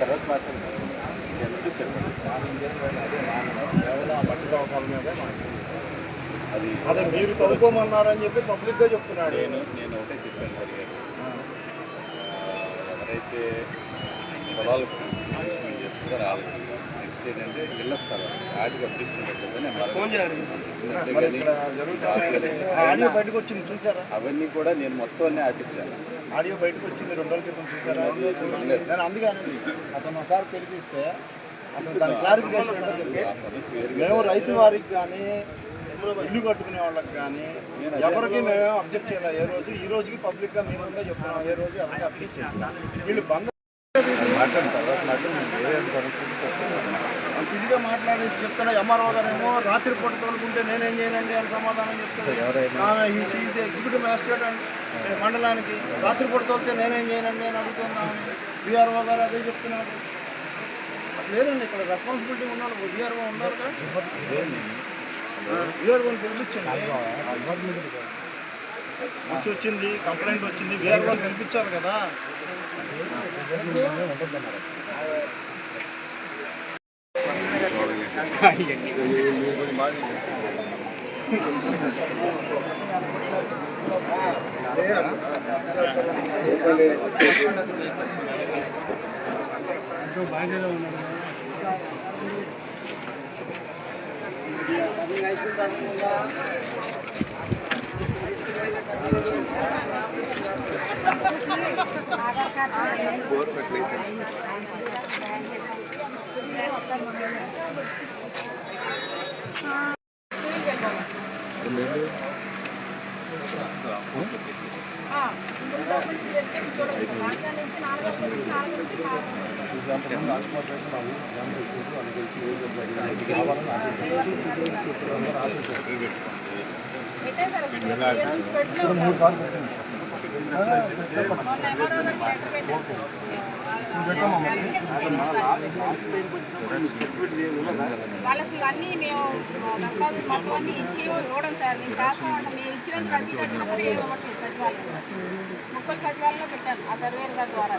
తర్వాత మాట్లాడతాం ఎందుకు చెప్పండి కేవలం మీదే మాకు అది అదే మీరు తవ్వుకోమన్నారని చెప్పి పబ్లిక్గా చెప్తున్నాడు. నేను నేను ఒకటే చెప్పాను గారు ఎవరైతే పొలాలకు చేసుకుంటారో వాళ్ళకి నెక్స్ట్ ఏంటంటే ఇళ్ళ స్థలం అబ్జెక్షన్ పెట్టదని బయటకు వచ్చింది చూసారా? అవన్నీ కూడా నేను మొత్తం అన్నీ ఆపించాను ఆడియో బయటకు వచ్చింది రెండు రోజుల క్రితం చూసారా? నేను అందుకని అతను ఒకసారి పిలిపిస్తే అసలు దాని క్లారిఫికేషన్ మేము రైతు వారికి కానీ ఇల్లు కట్టుకునే వాళ్ళకి కానీ ఎవరికి మేము అబ్జెక్ట్ చేయాలి. ఏ రోజు ఈ రోజుకి పబ్లిక్గా మేము ముందే చెప్తున్నాం. ఏ రోజు ఎవరికి అబ్జెక్ట్ చేయాలి వీళ్ళు బంద ఇదిగా మాట్లాడేసి చెప్తాడు? ఎంఆర్ఓ గారు ఏమో రాత్రి పూట తోలుకుంటే నేనేం చేయనండి అని సమాధానం చెప్తుంది ఆమె ఎగ్జిక్యూటివ్ మ్యాజిస్ట్రేట్ అండి మండలానికి రాత్రి పూట తోలితే నేనేం చేయనండి అని అడుగుతున్నాం బీఆర్ఓ గారు అదే చెప్తున్నారు. అసలు లేదండి ఇక్కడ రెస్పాన్సిబిలిటీ ఉన్నాడు బీఆర్ఓ ఉన్నారు బీఆర్ఓని పిలిపించండి. సమస్య వచ్చింది కంప్లైంట్ వచ్చింది బీఆర్ఓ పిలిపించారు కదా. రాజకుమార్ రెడ్డి బాబు చిత్రం వాళ్ళకి ఇవన్నీ మేము దస్తావేజ్ మొత్తం అన్ని ఇచ్చి ఇవ్వడం సార్ మేము చేస్తామంటే మేము ఇచ్చినందుకు రసీదు అడిగినా కూడా ఇవ్వట్లేదు సచివాలయంలో ముక్కలు సచివాలయంలో పెట్టాను ఆ సర్వేర్ గారి ద్వారా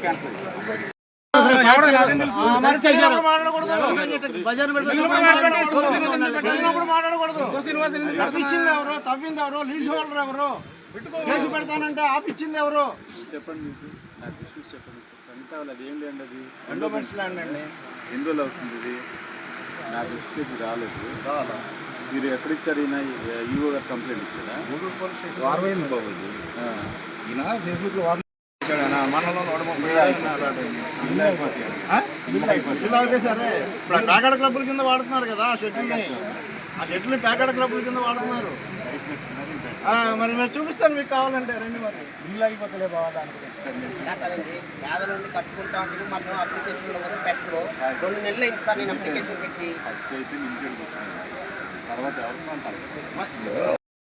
క్యాన్సర్ తవ్వించింది ఎవరు తవ్వింది ఎవరు? లీజ్ హోల్డర్ ఎవరు? కేసు పెడతానంటే ఆపిచ్చింది ఎవరు? చెప్పండి మీకు. నాకు ఇష్యూస్ చెప్పండి. ఏం లేండి అది? ఎండోమెంట్స్ ల్యాండ్ అండి. ఎన్ని రోజులు అవుతుంది ఇది? నా దృష్టికి రాలేదు. మీరు ఎక్కడ ఇచ్చారు? ఈయన ఈఓ గారు కంప్లైంట్ ఇచ్చారా? వారమైంది బాబు ఆ. ఈయన ఫేస్బుక్లో వార్త మనలో నూట ముప్పై ఇలా అయితే సరే. ఇప్పుడు ఆ కాకడ క్లబ్బుల కింద వాడుతున్నారు కదా ఆ షెడ్యూల్ని ఆ షెడ్యూల్ని కాకడ క్లబ్బుల కింద వాడుతున్నారు. ఆ, మరి నేను చూపిస్తాను మీకు కావాలంటే రండి మరి. బిల్లు అయిపోతలే కదండి నుండి కట్టుకుంటా ఉంటారు మాత్రం అప్లికేషన్లు కూడా పెట్టరు. రెండు నెలలు అయింది సార్ నేను అప్లికేషన్ పెట్టి. ఫస్ట్ అయితే తర్వాత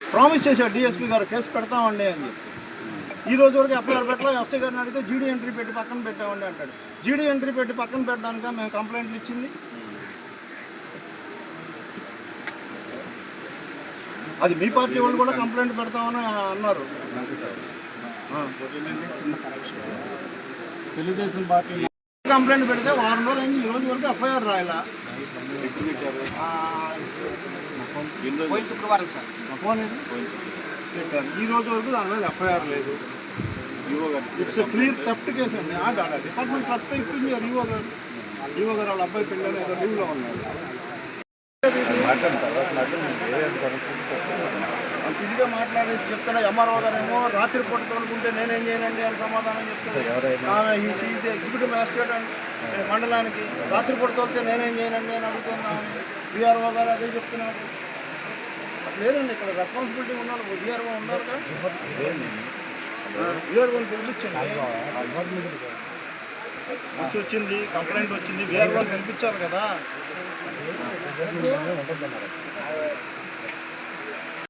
ప్రామిస్ చేశాడు డిఎస్పీ గారు కేసు పెడతామండి అని చెప్పి. ఈ రోజు వరకు ఎఫ్ఐఆర్ పెట్టలో ఎస్ఐ గారిని అడిగితే జీడీ ఎంట్రీ పెట్టి పక్కన పెట్టామండి అంటాడు. జీడీ ఎంట్రీ పెట్టి పక్కన పెట్టడానికి మేము కంప్లైంట్లు ఇచ్చింది. అది మీ పార్టీ వాళ్ళు కూడా కంప్లైంట్ పెడతామని అన్నారు. తెలుగుదేశం పార్టీ కంప్లైంట్ పెడితే వారం రోజులు అయింది. ఈ రోజు వరకు ఎఫ్ఐఆర్ రాయాలా. శుక్రవారం సార్. ఫోన్. ఈ రోజు వరకు దాని మీద ఎఫ్ఐఆర్ లేదు. ఈఓ గారు ఇట్స్ క్లియర్ థెఫ్ట్ కేసు అండి. డిపార్ట్మెంట్ కొత్త ఇప్పించారు ఈవో గారు ఈవో గారు వాళ్ళ అబ్బాయి పిల్లలు ఏదో లీవ్లో ఉన్నారు ఇదిగా మాట్లాడేసి చెప్తాడు? ఎంఆర్ఓ గారు ఏమో రాత్రి పూట నేనేం చేయనండి అని సమాధానం చెప్తుంది ఆమె ఇది ఎగ్జిక్యూటివ్ మ్యాజిస్ట్రేట్ అండి. మండలానికి రాత్రి పూట తోలితే నేనేం చేయనండి అని అడుగుతున్నాం బీఆర్ఓ గారు అదే చెప్తున్నారు. అసలు లేదండి ఇక్కడ రెస్పాన్సిబిలిటీ ఉన్నాడు బీఆర్ఓ ఉన్నారు విఆర్ఓని పిలిపించండి సమస్య వచ్చింది కంప్లైంట్ వచ్చింది విఆర్ఓని పిలిపించాలి కదా.